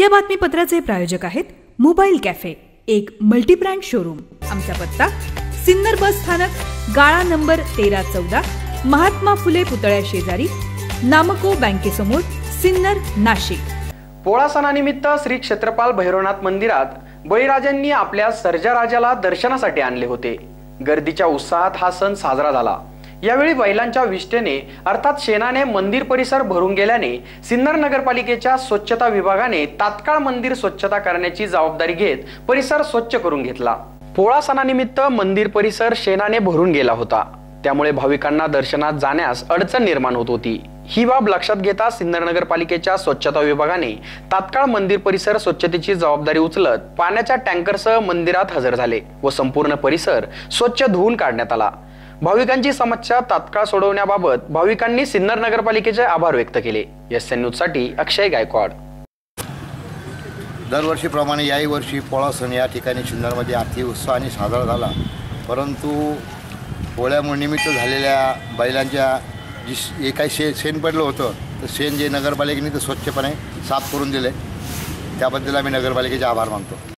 या बातमीपत्राचे प्रायोजक आहेत मोबाईल कॅफे एक मल्टीब्रँड शोरूम. आमचा पत्ता सिन्नर बस स्थानक गाळा नंबर तेरा चौदा महात्मा फुले पुतळ्या शेजारी नामको बँकेसमोर सिन्नर नाशिक. पोळा सणानिमित्त श्री क्षेत्रपाल भैरवनाथ मंदिरात बळीराजांनी आपल्या सर्जाराजाला दर्शनासाठी आणले होते. गर्दीच्या उत्साहात हा सण साजरा झाला. यावेळी बैलांच्या विष्ठेने अर्थात शेणाने मंदिर परिसर भरून गेल्याने सिन्नर नगरपालिकेच्या स्वच्छता विभागाने तात्काळ मंदिर स्वच्छता करण्याची जबाबदारी घेत परिसर स्वच्छ करून घेतला. पोळा सणानिमित्त मंदिर परिसर शेणाने भरून गेला होता. त्यामुळे भाविकांना दर्शनात जाण्यास अडचण निर्माण होत होती. ही बाब लक्षात घेता सिन्नर नगरपालिकेच्या स्वच्छता विभागाने तात्काळ मंदिर परिसर स्वच्छतेची जबाबदारी उचलत पाण्याच्या टँकरसह मंदिरात हजर झाले व संपूर्ण परिसर स्वच्छ धुवून काढण्यात आला. भाविकांची समस्या तात्काळ सोडवण्याबाबत भाविकांनी सिन्नर नगरपालिकेचे आभार व्यक्त केले. एस एन न्यूजसाठी अक्षय गायकवाड. दरवर्षीप्रमाणे याही वर्षी पोळा सण या ठिकाणी सिन्नरमध्ये अति उत्साहाने साजरा झाला. परंतु पोळ्यामुळे निमित्त झालेल्या बैलांच्या जी जे काही शे शेण पडलं होतं तर शेण जे नगरपालिकेने ते स्वच्छपणे साफ करून दिले. त्याबद्दल आम्ही नगरपालिकेचे आभार मानतो.